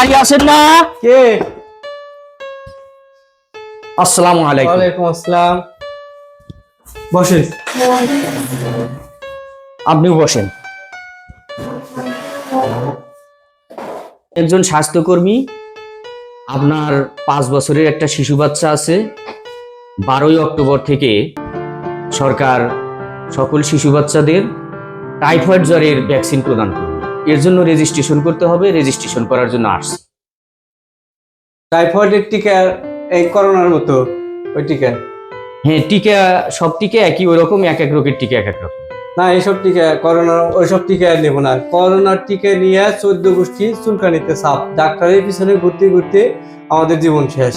বাড়ি না? কে? আসসালামু আলাইকুম। ওয়ালাইকুম আসসালাম। বসেন। আপনিও বসেন। একজন স্বাস্থ্যকর্মী আপনার পাঁচ বছরের একটা শিশু বাচ্চা আছে। বারোই অক্টোবর থেকে সরকার সকল শিশু বাচ্চাদের টাইফয়েড জ্বরের ভ্যাকসিন প্রদান করবে এর জন্য রেজিস্ট্রেশন করতে হবে রেজিস্ট্রেশন করার জন্য আসছে। টাইফয়েডের টিকা এই করোনার মতো ওই টিকা? হ্যাঁ টিকা সব টিকা একই ওই রকম এক এক রোগের টিকা এক এক রকম। না এইসব টিকা করোনা ওইসব টিকা নেব না। করোনার টিকা নিয়ে চোদ্দ গোষ্ঠী চুলকানিতে সাপ ডাক্তারের পিছনে ঘুরতে ঘুরতে আমাদের জীবন শেষ।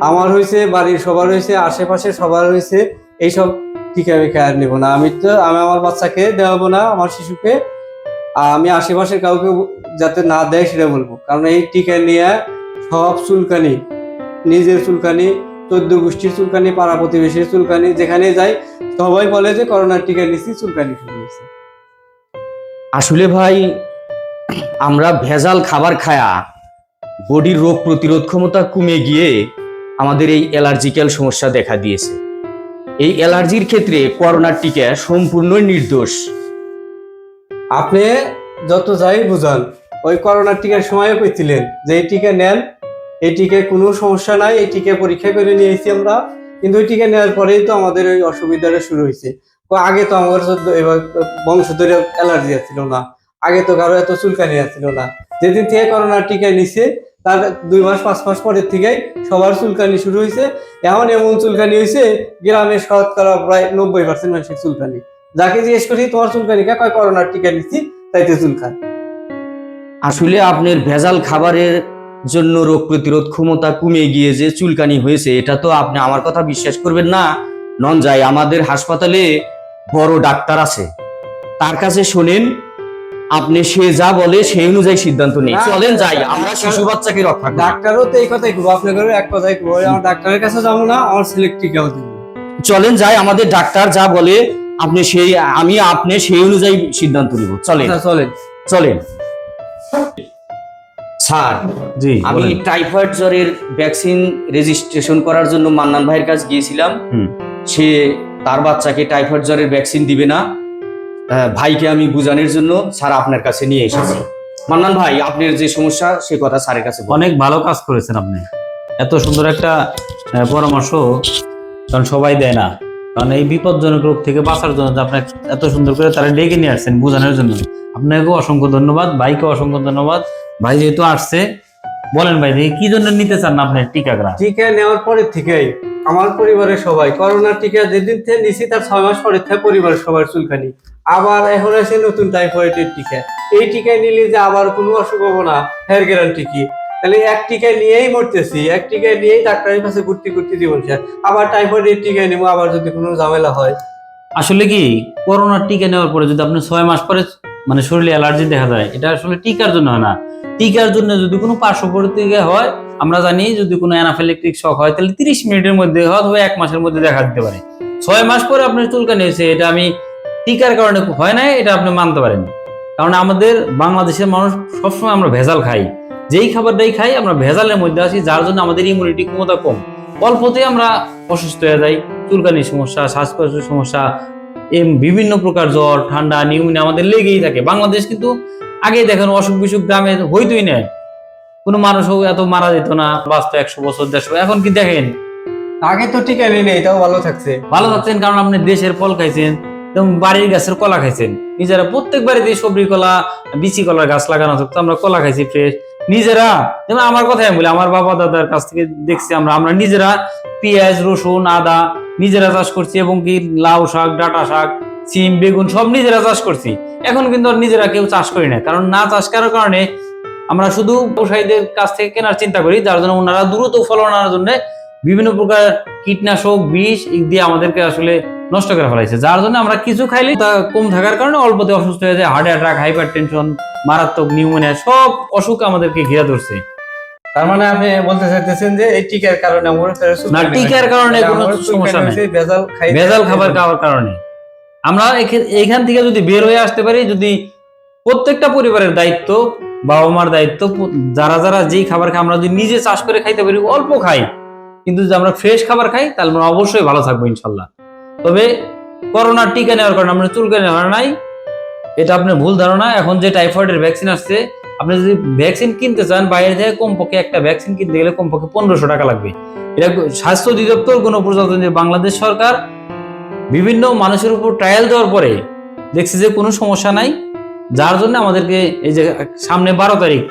আমার হয়েছে বাড়ির সবার হয়েছে আশেপাশে সবার হয়েছে এইসব টিকা মিকা আর নেব না। আমি তো আমি আমার বাচ্চাকে দেওয়াবো না আমার শিশুকে। আমি আশেপাশে কাউকে যাতে না দেয় সেটা বলব। কারণ এই টিকা নিয়ে সব চুলকানি, নিজের চুলকানি, চোদ্দ গোষ্ঠীর চুলকানি, পাড়া প্রতিবেশীর চুলকানি যেখানে যাই, সবাই বলে যে করোনার টিকা নিচ্ছি চুলকানি শুরু হয়েছে। আসলে ভাই, আমরা ভেজাল খাবার খায়া বডির রোগ প্রতিরোধ ক্ষমতা কমে গিয়ে আমাদের এই অ্যালার্জিক্যাল সমস্যা দেখা দিয়েছে। এই অ্যালার্জির ক্ষেত্রে করোনার টিকা সম্পূর্ণ নির্দোষ। আপনি যত যাই বুঝান, ওই করোনার টিকার সময়ও কইছিলেন যে এই টিকা নেন, এই টিকায় কোনো সমস্যা নাই, এই টিকা পরীক্ষা করে নিয়েছি আমরা, কিন্তু ওই টিকা নেওয়ার পরেই তো আমাদের ওই অসুবিধাটা শুরু হয়েছে। আগে তো আমার বংশধরে অ্যালার্জি ছিল না, আগে তো কারও এত চুলকানি ছিল না। যেদিন থেকে করোনার টিকা নিছে, তার দুই মাস, পাঁচ মাস পরের থেকেই সবার চুলকানি শুরু হয়েছে। এমন এমন চুলকানি হয়েছে গ্রামের শতকরা প্রায় নব্বই পার্সেন্ট মানুষের চুলকানি। যাকে জিজ্ঞেস করি তোমার চুলকানি কে কয় করোনার টিকা নিচ্ছি তাইতে চুলকান আসলে আপনার ভেজাল খাবারের জন্য রোগ প্রতিরোধ ক্ষমতা কমে গিয়ে যে চুলকানি হয়েছে এটা তো আপনি আমার কথা বিশ্বাস করবেন না। নন যাই আমাদের হাসপাতালে বড় ডাক্তার আছে। তার কাছে শোনেন আপনি সে যা বলে সেই অনুযায়ী সিদ্ধান্ত নেই চলেন যাই আমরা শিশু বাচ্চাকে রক্ষা ডাক্তারও তো এই কথাই করব আপনাদের এক কথাই করব আমার ডাক্তারের কাছে যাব না আমার ছেলে টিকাও দিব। চলেন যাই আমাদের ডাক্তার যা বলে আপনি সেই আমি আপনি সেই অনুযায়ী সিদ্ধান্ত নিব। চলেন। আচ্ছা, চলেন। চলেন। স্যার জি আমি টাইফয়েড জ্বরের ভ্যাকসিন রেজিস্ট্রেশন করার জন্য মান্নান ভাইয়ের কাছে গিয়েছিলাম। সে তার বাচ্চাকে টাইফয়েড জ্বরের ভ্যাকসিন দিবে না। ভাইকে আমি বুঝানোর জন্য স্যার আপনার কাছে নিয়ে এসেছি। মান্নান ভাই আপনার যে সমস্যা সে কথা স্যারের কাছে অনেক ভালো কাজ করেছেন আপনি। এত সুন্দর একটা পরামর্শ কারণ সবাই দেয় না। কারণ এই বিপজ্জনক রোগ থেকে বাঁচার জন্য যে আপনি এত সুন্দর করে তারা ডেকে নিয়ে আসছেন বোঝানোর জন্য। আপনাকেও অসংখ্য ধন্যবাদ ভাইকে অসংখ্য ধন্যবাদ। ভাই যেহেতু আসছে, বলেন ভাই কি জন্য নিতে চান আপনি টিকাগ্রা টিকা নেওয়ার পরের থেকেই আমার পরিবারের সবাই করোনার টিকা যেদিন থেকে নিছি তার ছয় মাস পরে থেকে পরিবারের সবার চুলকানি। আবার এখন আছে নতুন টাইফয়েডের টিকা। এই টিকা নিলে যে আবার কোনো অসুখ হব না হেয়ার গ্যারান্টি কি? তাহলে এক টিকা নিয়েই মরতেছি, এক টিকা নিয়েই ডাক্তারের কাছে ঘুরতে ঘুরতে জীবন শেষ। আবার টাইফয়েডের টিকা নেব, আবার যদি কোনো ঝামেলা হয়। আসলে কি, করোনার টিকা নেওয়ার পরে যদি আপনি ছয় মাস পরে মানে শরীরে অ্যালার্জি দেখা যায়, এটা আসলে টিকার জন্য হয় না। টিকার জন্য যদি কোনো পার্শ্ব প্রতিক্রিয়া হয়, আমরা জানি যদি কোনো অ্যানাফিলেকটিক শখ হয়, তাহলে তিরিশ মিনিটের মধ্যে অথবা এক মাসের মধ্যে দেখা দিতে পারে। ছয় মাস পরে আপনার চুলকানি হয়েছে, এটা আমি টিকার কারণে হয় না এটা আপনি মানতে পারেন। কারণ আমাদের বাংলাদেশের মানুষ সবসময় আমরা ভেজাল খাই। যেই খাবারটাই খাই আমরা ভেজালের মধ্যে আছি যার জন্য আমাদের ইমিউনিটি ক্ষমতা কম। অল্পতেই আমরা অসুস্থ হয়ে যাই চুলকানির সমস্যা শ্বাসকষ্টের সমস্যা এম বিভিন্ন প্রকার জ্বর ঠান্ডা নিউমোনিয়া আমাদের লেগেই থাকে। বাংলাদেশ কিন্তু আগে দেখেন অসুখ বিসুখ গ্রামে হইতই না কোনো মানুষও এত মারা যেত না বাঁচতো একশো বছর দেড়শো এখন কি দেখেন? আগে তো টিকা নিয়ে এটাও ভালো থাকছে। ভালো থাকছেন কারণ আপনি দেশের ফল খাইছেন এবং বাড়ির গাছের কলা খাইছেন। নিজেরা প্রত্যেক বাড়িতে সবজি কলা বিচি কলার গাছ লাগানো থাকতো আমরা কলা খাইছি ফ্রেশ নিজেরা, যেমন আমার কথাই বলি, আমার বাবা দাদার কাছ থেকে দেখছি আমরা আমরা নিজেরা পেঁয়াজ, রসুন, আদা নিজেরা চাষ করছি এবং কি লাউ শাক, ডাটা শাক, সিম, বেগুন সব নিজেরা চাষ করছি। এখন কিন্তু নিজেরা কেউ চাষ করি না কারণ না চাষ করার কারণে আমরা শুধু ব্যবসায়ীদের কাছ থেকে কেনার চিন্তা করি, যার জন্য ওনারা দ্রুত ফলন আনার জন্য বিভিন্ন প্রকার কীটনাশক, বিষ দিয়ে আমাদেরকে আসলে নষ্ট করে ফেলাইছে। যার জন্য আমরা কিছু খাইলে তা কম থাকার কারণে অল্পতে অসুস্থ হয়ে যায় হার্ট অ্যাটাক হাইপার টেনশন মারাত্মক নিউমোনিয়া সব অসুখ আমাদেরকে ঘিরে ধরছে। তার মানে আপনি বলতে চাইতেছেন যে এই টিকার কারণে না, টিকার কারণে কোনো সমস্যা নেই। ভেজাল খাই ভেজাল খাবার খাওয়ার কারণে। আমরা এখে- এইখান থেকে যদি বের হয়ে আসতে পারি যদি প্রত্যেকটা পরিবারের দায়িত্ব বাবা মার দায়িত্ব যারা যারা যেই খাবার খাই আমরা যদি নিজে চাষ করে খাইতে পারি অল্প খাই। কিন্তু যদি আমরা ফ্রেশ খাবার খাই তাহলে আমরা অবশ্যই ভালো থাকব ইনশাল্লাহ। তবে করোনার টিকা নেওয়ার কারণে আমরা চুলকানি হয় নাই, এটা আপনার ভুল ধারণা। এখন যে টাইফয়েডের ভ্যাকসিন আসছে, আপনি যদি ভ্যাকসিন কিনতে চান, বাইরে থেকে কমপক্ষে একটা ভ্যাকসিন কিনতে গেলে কমপক্ষে পনেরোশো টাকা লাগবে। এটা স্বাস্থ্য অধিদপ্তর, গণপ্রজাতন্ত্রী বাংলাদেশ সরকার, বিভিন্ন মানুষের উপর ট্রায়াল দেওয়ার পরে দেখছে যে কোনো সমস্যা নাই। যার জন্য আমাদেরকে এই যে সামনে বারো তারিখ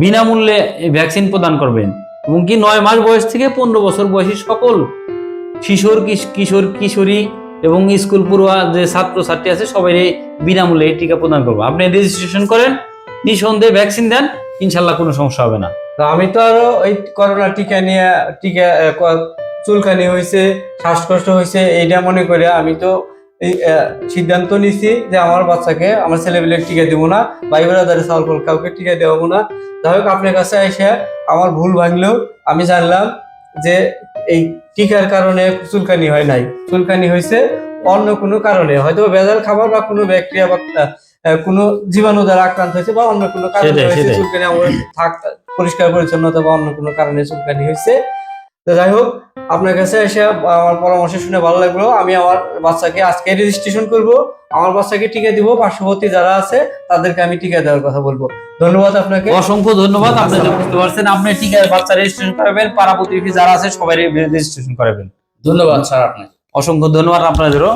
বিনামূল্যে ভ্যাকসিন প্রদান করবেন। এবং কি নয় মাস বয়স থেকে পনেরো বছর বয়সী সকল শিশোর কিশ- কিশোর, কিশোরী এবং স্কুল পড়ুয়া যে ছাত্র ছাত্রী আছে সবাই বিনামূল্যে এই টিকা প্রদান করব। আপনি রেজিস্ট্রেশন করেন, নিঃসন্দেহে ভ্যাকসিন দেন, ইনশাল্লাহ কোনো সমস্যা হবে না। তো আমি তো আরও ওই করোনা টিকা নিয়ে, টিকা চুলকানি হয়েছে, শ্বাসকষ্ট হয়েছে, এইটা মনে করে আমি তো এই সিদ্ধান্ত নিছি যে আমার বাচ্চাকে, আমার ছেলেবেলে টিকা দিব না, ভাই ব্রাদারে চাউল ফল কাউকে টিকা দেবো না। যাই হোক, আপনার কাছে এসে আমার ভুল ভাঙলেও আমি জানলাম যে এই টিকার কারণে চুলকানি হয় নাই। চুলকানি হয়েছে অন্য কোনো কারণে। হয়তো ভেজাল খাবার বা কোনো ব্যাকটেরিয়া বা কোনো জীবাণু দ্বারা আক্রান্ত হয়েছে বা অন্য কোনো কারণে হয়েছে চুলকানি আমার থাক পরিষ্কার পরিচ্ছন্নতা বা অন্য কোনো কারণে চুলকানি হয়েছে। তো যাই হোক আপনার কাছে এসে আমার পরামর্শ শুনে ভালো লাগল। আমি আমার বাচ্চাকে আজকে রেজিস্ট্রেশন করব। আমার বাচ্চাকে টিকা দিব পার্শ্ববর্তী যারা আছে তাদেরকে আমি টিকা দেওয়ার কথা বলব। ধন্যবাদ আপনাকে। অসংখ্য ধন্যবাদ আপনি যে বুঝতে পারছেন আপনি টিকা বাচ্চা রেজিস্ট্রেশন করাবেন পাড়া প্রতিবেশী যারা আছে সবাই রেজিস্ট্রেশন করাবেন। ধন্যবাদ স্যার আপনাকে। অসংখ্য ধন্যবাদ আপনাদেরও।